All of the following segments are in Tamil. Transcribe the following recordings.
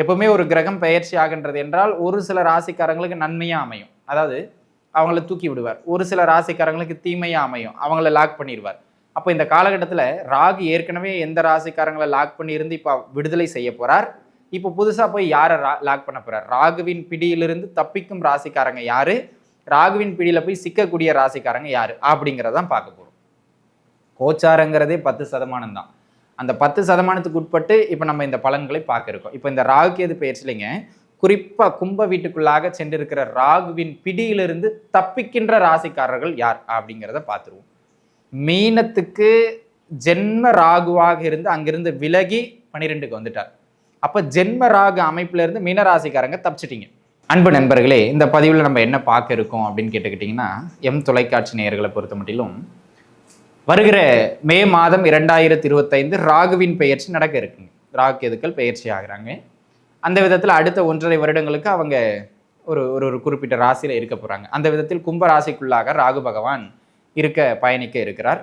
எப்பவுமே ஒரு கிரகம் பயிற்சி ஆகின்றது என்றால் ஒரு சில ராசிக்காரங்களுக்கு நன்மையாக அமையும். அதாவது அவங்கள தூக்கி விடுவார். ஒரு சில ராசிக்காரங்களுக்கு தீமையாக அமையும். அவங்கள லாக் பண்ணிடுவார் அப்போ இந்த காலகட்டத்தில் ராகு ஏற்கனவே எந்த ராசிக்காரங்களை லாக் பண்ணியிருந்து இப்போ விடுதலை செய்ய போகிறார் இப்போ புதுசாக போய் யாரை லாக் பண்ண போறார்? ராகுவின் பிடியிலிருந்து தப்பிக்கும் ராசிக்காரங்க யார்? ராகுவின் பிடியில் போய் சிக்கக்கூடிய ராசிக்காரங்க யார்? அப்படிங்கிறதான் பார்க்க போகிறோம் கோச்சாரங்கிறதே பத்து சதமானம் தான். அந்த பத்து சதமானத்துக்கு உட்பட்டு இப்போ நம்ம இந்த பலன்களை பார்க்க இருக்கோம். இப்போ இந்த ராகுக்கு எது பெயர்ச்சிலைங்க குறிப்பாக கும்ப வீட்டுக்குள்ளாக சென்றிருக்கிற ராகுவின் பிடியிலிருந்து தப்பிக்கின்ற ராசிக்காரர்கள் யார் அப்படிங்கிறத பார்த்துருவோம். மீனத்துக்கு ஜென்ம ராகுவாக இருந்து அங்கிருந்து விலகி பனிரெண்டுக்கு வந்துட்டார். அப்போ ஜென்ம ராகு அமைப்பிலிருந்து மீனராசிக்காரங்க தப்பிச்சிட்டிங்க. அன்பு நண்பர்களே இந்த பதிவில் நம்ம என்ன பார்க்க இருக்கோம் அப்படின்னு கேட்டுக்கிட்டிங்கன்னா எம் தொலைக்காட்சி நேயர்களை பொறுத்த மட்டிலும் வருகிற மே மாதம் இரண்டாயிரத்தி இருபத்தைந்து ராகுவின் பெயர்ச்சி நடக்க இருக்குங்க ராகு கேதுக்கள் பெயர்ச்சி ஆகிறாங்க. அந்த விதத்தில் அடுத்த ஒன்றரை வருடங்களுக்கு அவங்க ஒரு ஒரு ஒரு குறிப்பிட்ட ராசியில் இருக்க போகிறாங்க அந்த விதத்தில் கும்ப ராசிக்குள்ளாக ராகு பகவான் இருக்க பயணிக்க இருக்கிறார்.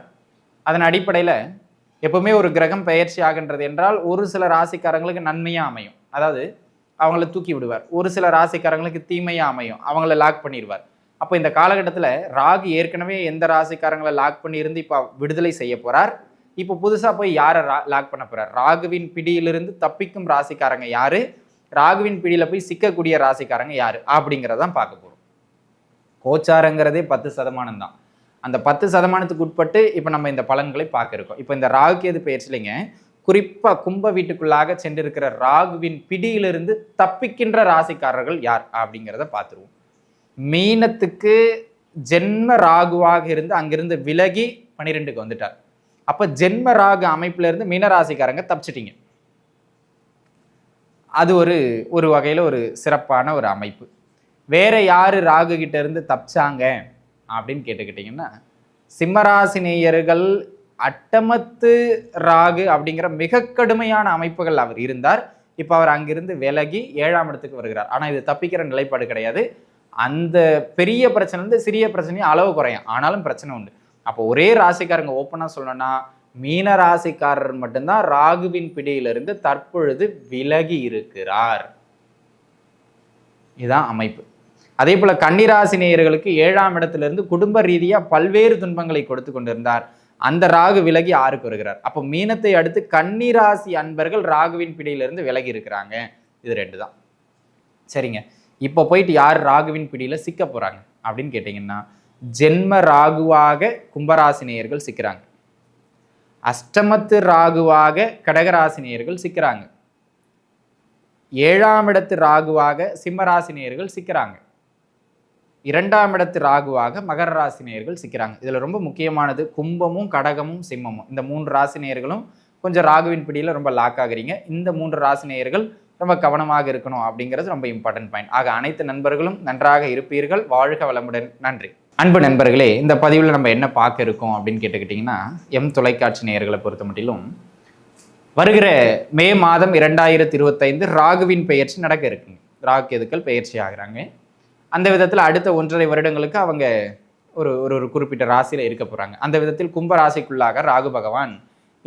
அதன் அடிப்படையில் எப்பவுமே ஒரு கிரகம் பெயர்ச்சி ஆகின்றது என்றால் ஒரு சில ராசிக்காரங்களுக்கு நன்மையாக அமையும். அதாவது அவங்கள தூக்கி விடுவார். ஒரு சில ராசிக்காரங்களுக்கு தீமையாக அமையும். அவங்கள லாக் பண்ணிடுவார் அப்போ இந்த காலகட்டத்தில் ராகு ஏற்கனவே எந்த ராசிக்காரங்களை லாக் பண்ணியிருந்து இப்போ விடுதலை செய்ய போகிறார் இப்போ புதுசாக போய் யாரை ரா லாக் பண்ண போகிறார் ராகுவின் பிடியிலிருந்து தப்பிக்கும் ராசிக்காரங்க யார்? ராகுவின் பிடியில் போய் சிக்கக்கூடிய ராசிக்காரங்க யார்? அப்படிங்கிறதான் பார்க்க போகிறோம் கோச்சாரங்கிறதே பத்து சதமானம் தான். அந்த பத்து சதமானத்துக்கு உட்பட்டு இப்போ நம்ம இந்த பலன்களை பார்க்க இருக்கோம். இப்போ இந்த ராகுக்கு எது பெயர்ச்சிலைங்க குறிப்பாக கும்ப வீட்டுக்குள்ளாக சென்றிருக்கிற ராகுவின் பிடியிலிருந்து தப்பிக்கின்ற ராசிக்காரர்கள் யார்? அப்படிங்கிறத பார்த்துருவோம். மீனத்துக்கு ஜென்ம ராகுவாக இருந்து அங்கிருந்து விலகி பனிரெண்டுக்கு வந்துட்டார். அப்போ ஜென்ம ராகு அமைப்புல இருந்து மீனராசிக்காரங்க தப்பிச்சிட்டிங்க. அது ஒரு ஒரு வகையில் ஒரு சிறப்பான ஒரு அமைப்பு. வேற யாரு ராகு கிட்ட இருந்து தப்பிச்சாங்க அப்படின்னு கேட்டுக்கிட்டிங்கன்னா சிம்மராசினியர்கள் அட்டமத்து ராகு அப்படிங்கிற மிக கடுமையான அமைப்புகள் அவர் இருந்தார். இப்போ அவர் அங்கிருந்து விலகி ஏழாம் இடத்துக்கு வருகிறார். ஆனால் இது தப்பிக்கிற நிலைப்பாடு கிடையாது. அந்த பெரிய பிரச்சனை வந்து சிறிய பிரச்சனையும் அளவு குறையும். ஆனாலும் பிரச்சனை உண்டு. அப்போ ஒரே ராசிக்காரங்க ஓப்பனாக சொல்லணும்னா மீன ராசிக்காரர் மட்டும்தான் ராகுவின் பிடியிலிருந்து தற்பொழுது விலகி இருக்கிறார். இதுதான் அமைப்பு. அதே போல கன்னிராசி நேயர்களுக்கு ஏழாம் இடத்திலிருந்து குடும்ப ரீதியா பல்வேறு துன்பங்களை கொடுத்து கொண்டிருந்தார். அந்த ராகு விலகி ஆறுக்கு வருகிறார். அப்போ மீனத்தை அடுத்து கன்னிராசி அன்பர்கள் ராகுவின் பிடியிலிருந்து விலகி இருக்கிறாங்க. இது ரெண்டு தான் சரிங்க. இப்போ போயிட்டு யார் ராகுவின் பிடியில் சிக்க போகிறாங்க அப்படின்னு கேட்டிங்கன்னா ஜென்ம ராகுவாக கும்பராசினியர்கள் சிக்கிறாங்க. அஷ்டமத்து ராகுவாக கடகராசினியர்கள் சிக்கிறாங்க. ஏழாம் இடத்து ராகுவாக சிம்மராசினியர்கள் சிக்கிறாங்க. இரண்டாம் இடத்து ராகுவாக மகர ராசினியர்கள் சிக்கிறாங்க. இதில் ரொம்ப முக்கியமானது கும்பமும் கடகமும் சிம்மமும். இந்த மூன்று ராசினியர்களும் கொஞ்சம் ராகுவின் பிடியில் ரொம்ப லாக் ஆகுறீங்க. இந்த மூன்று ராசினியர்கள் ரொம்ப கவனமாக இருக்கணும் அப்படிங்கிறது ரொம்ப இம்பார்ட்டன்ட் பாயிண்ட் ஆக அனைத்து நண்பர்களும் நன்றாக இருப்பீர்கள். வாழ்க வளமுடன். நன்றி. அன்பு நண்பர்களே இந்த பதிவில் நம்ம என்ன பார்க்க இருக்கோம் அப்படின்னு கேட்டுக்கிட்டிங்கன்னா எம் தொலைக்காட்சி நேயர்களை பொறுத்த மட்டிலும் வருகிற மே மாதம் இரண்டாயிரத்தி இருபத்தைந்து ராகுவின் பெயர்ச்சி நடக்க இருக்குங்க. ராகு கேதுக்கள் பெயர்ச்சி ஆகிறாங்க. அந்த விதத்தில் அடுத்த ஒன்றரை வருடங்களுக்கு அவங்க ஒரு ஒரு ஒரு குறிப்பிட்ட ராசியில் இருக்க போகிறாங்க அந்த விதத்தில் கும்ப ராசிக்குள்ளாக ராகு பகவான்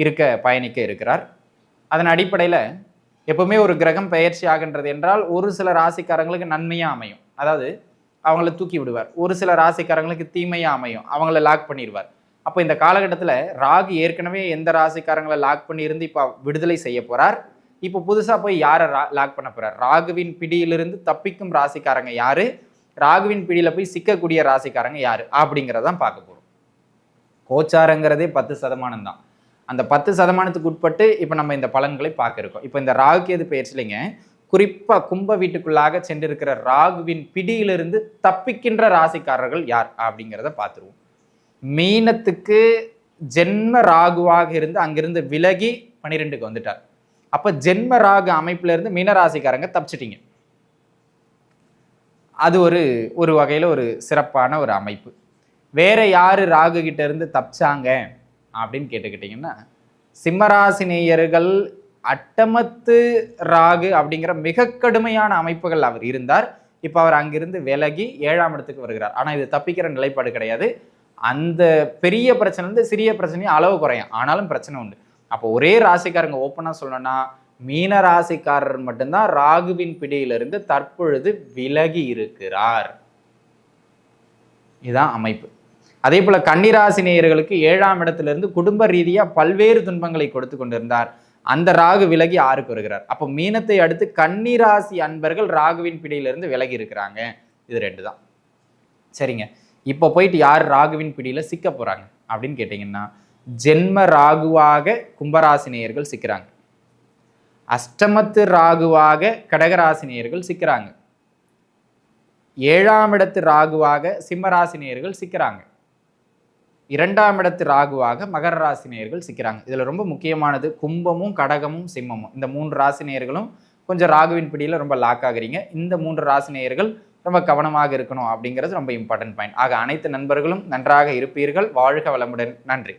இருக்க பயணிக்க இருக்கிறார். அதன் அடிப்படையில் எப்பவுமே ஒரு கிரகம் பயிற்சி ஆகின்றது என்றால் ஒரு சில ராசிக்காரங்களுக்கு நன்மையாக அமையும். அதாவது அவங்கள தூக்கி விடுவார். ஒரு சில ராசிக்காரங்களுக்கு தீமையாக அமையும். அவங்கள லாக் பண்ணிடுவார் அப்போ இந்த காலகட்டத்தில் ராகு ஏற்கனவே எந்த ராசிக்காரங்களை லாக் பண்ணியிருந்து இப்போ விடுதலை செய்ய போகிறார் இப்போ புதுசாக போய் யாரை லாக் பண்ண போகிறார் ராகுவின் பிடியிலிருந்து தப்பிக்கும் ராசிக்காரங்க யார்? ராகுவின் பிடியில் போய் சிக்கக்கூடிய ராசிக்காரங்க யார்? அப்படிங்கிறதான் பார்க்க போகிறோம் கோச்சாரங்கிறதே பத்து சதமானம் தான். அந்த பத்து சதமானத்துக்கு உட்பட்டு இப்போ நம்ம இந்த பலன்களை பார்க்க இருக்கோம். இப்போ இந்த ராகுக்கு எது பயிற்சிலைங்க குறிப்பாக கும்ப வீட்டுக்குள்ளாக சென்றிருக்கிற ராகுவின் பிடியிலிருந்து தப்பிக்கின்ற ராசிக்காரர்கள் யார் அப்படிங்கிறத பார்த்துருவோம். மீனத்துக்கு ஜென்ம ராகுவாக இருந்து அங்கிருந்து விலகி பனிரெண்டுக்கு வந்துட்டார். அப்போ ஜென்ம ராகு அமைப்பிலிருந்து மீனராசிக்காரங்க தப்பிச்சிட்டிங்க. அது ஒரு ஒரு வகையில் ஒரு சிறப்பான ஒரு அமைப்பு. வேற யாரு ராகு கிட்ட இருந்து தப்பிச்சாங்க? அப்படின்னு கேட்டுக்கிட்டிங்கன்னா சிம்மராசினேயர்கள் அட்டமத்து ராகு அப்படிங்கிற மிக கடுமையான அமைப்புகள் அவர் இருந்தார். இப்போ அவர் அங்கிருந்து விலகி ஏழாம் இடத்துக்கு வருகிறார். ஆனால் இது தப்பிக்கிற நிலைப்பாடு கிடையாது. அந்த பெரிய பிரச்சனை வந்து சிறிய பிரச்சனையும் அளவு குறையும். ஆனாலும் பிரச்சனை உண்டு. அப்போ ஒரே ராசிக்காரங்க ஓப்பனாக சொல்லணும்னா மீன ராசிக்காரர் மட்டும்தான் ராகுவின் பிடியிலிருந்து தற்பொழுது விலகி இருக்கிறார். இதுதான் அமைப்பு. அதே போல கன்னிராசி நேயர்களுக்கு ஏழாம் இடத்திலிருந்து குடும்ப ரீதியா பல்வேறு துன்பங்களை கொடுத்து கொண்டிருந்தார். அந்த ராகு விலகி ஆறுக்கு வருகிறார். அப்போ மீனத்தை அடுத்து கன்னிராசி அன்பர்கள் ராகுவின் பிடியிலிருந்து விலகி இருக்கிறாங்க. இது ரெண்டு தான். சரிங்க. இப்போ போயிட்டு யார் ராகுவின் பிடியில சிக்க போறாங்க அப்படின்னு கேட்டிங்கன்னா ஜென்ம ராகுவாக கும்பராசினியர்கள் சிக்கிறாங்க. அஷ்டமத்து ராகுவாக கடகராசினியர்கள் சிக்கிறாங்க. ஏழாம் இடத்து ராகுவாக சிம்மராசினியர்கள் சிக்கிறாங்க. இரண்டாம் இடத்து ராகுவாக மகர ராசினியர்கள் சிக்கிறாங்க. இதில் ரொம்ப முக்கியமானது கும்பமும் கடகமும் சிம்மமும். இந்த மூன்று ராசினியர்களும் கொஞ்சம் ராகுவின் பிடியில் ரொம்ப லாக் ஆகுறீங்க. இந்த மூன்று ராசினியர்கள் ரொம்ப கவனமாக இருக்கணும் அப்படிங்கிறது ரொம்ப இம்பார்ட்டன்ட் பாயிண்ட் ஆக அனைத்து நண்பர்களும் நன்றாக இருப்பீர்கள். வாழ்க வளமுடன். நன்றி.